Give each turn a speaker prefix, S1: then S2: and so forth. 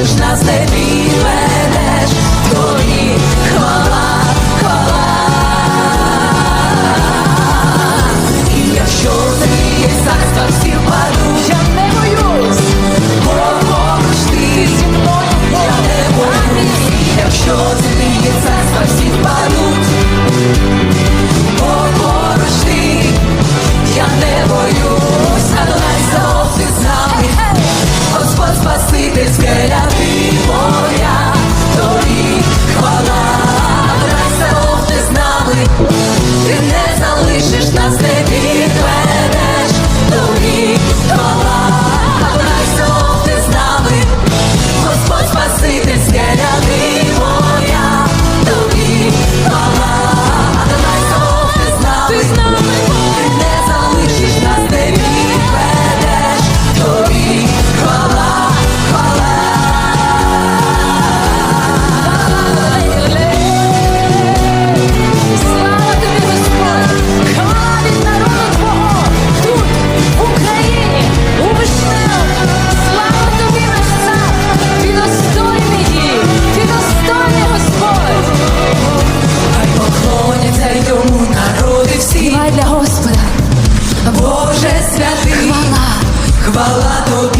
S1: Przecież nas debilem для Господа, Боже святий, хвала, хвала тобі.